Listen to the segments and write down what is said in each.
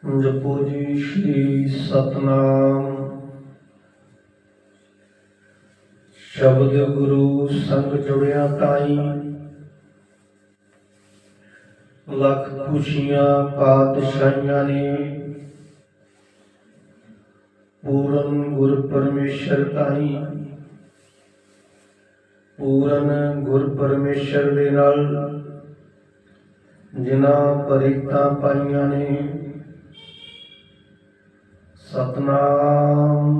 ਜਪੋ ਜੀ ਸ਼੍ਰੀ ਸਤਨਾਮ। ਸ਼ਬਦ ਗੁਰੂ ਸੰਗ ਜੁੜਿਆ ਤਾਈ। ਲੱਖ ਖੁਸ਼ੀਆਂ ਪਾਤਸ਼ਾਹੀਆਂ ਨੇ। ਪੂਰਨ ਗੁਰ ਪਰਮੇਸ਼ਰ ਤਾਈ। ਪੂਰਨ ਗੁਰ ਪਰਮੇਸ਼ਰ ਦੇ ਨਾਲ ਜਿਨ੍ਹਾਂ ਪਰਿਤਾਂ ਪਾਈਆਂ ਨੇ। ਸਤਨਾਮ।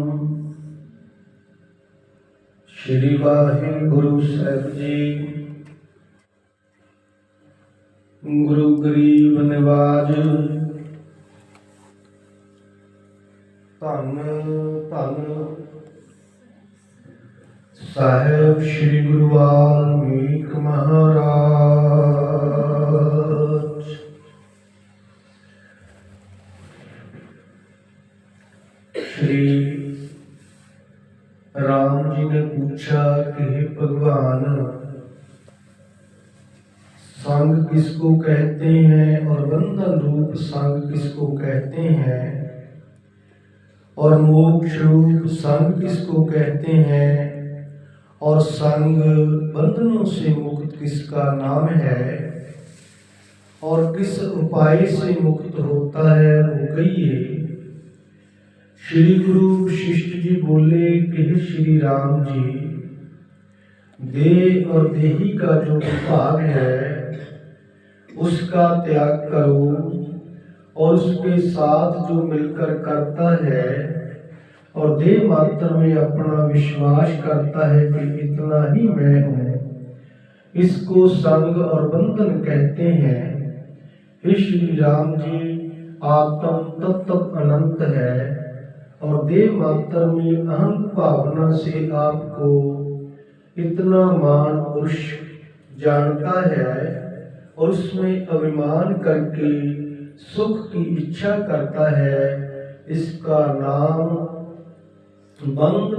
ਸ਼੍ਰੀ ਵਾਹਿਗੁਰੂ ਸਾਹਿਬ ਜੀ, ਗੁਰੂ ਗਰੀਬ ਨਿਵਾਜ। ਧੰਨ ਧੰਨ ਸਾਹਿਬ ਸ੍ਰੀ ਗੁਰੂ ਵਾਲਮੀਕ ਮਹਾਰਾਜ। श्री राम जी ने पूछा कि हे भगवान, संग किसको कहते हैं और बंधन रूप संग किसको कहते हैं? और मोक्ष रूप संग किसको कहते हैं? और संग बंधनों से मुक्त किसका नाम है? और किस उपाय से मुक्त होता है? वो कहिए। श्री गुरु वशिष्ठ जी बोले कि श्री राम जी, देह और देही का जो विभाग है, उसका त्याग करो और उसके साथ जो मिलकर करता है और देह मात्र में अपना विश्वास करता है कि इतना ही मैं हूँ। इसको संग और बंधन कहते हैं। हे श्री राम जी आत्म तत्व अनंत है। और देह मात्र में अहम भावना से आपको इतना मान पुरुष जानता है और उसमें अभिमान करके सुख की इच्छा करता है, इसका नाम बंध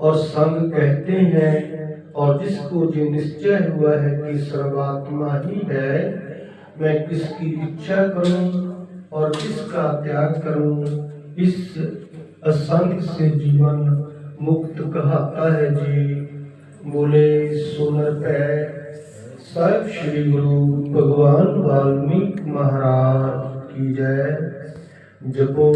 और संग कहते हैं और जिसको जो निश्चय हुआ है कि सर्वात्मा ही है, मैं किसकी इच्छा करूँ और किसका त्याग करूँ, इस असंग से जीवन मुक्त कहता है जी बोले सुनर पै साहिब श्री गुरु भगवान वाल्मीकि महाराज की जय जपो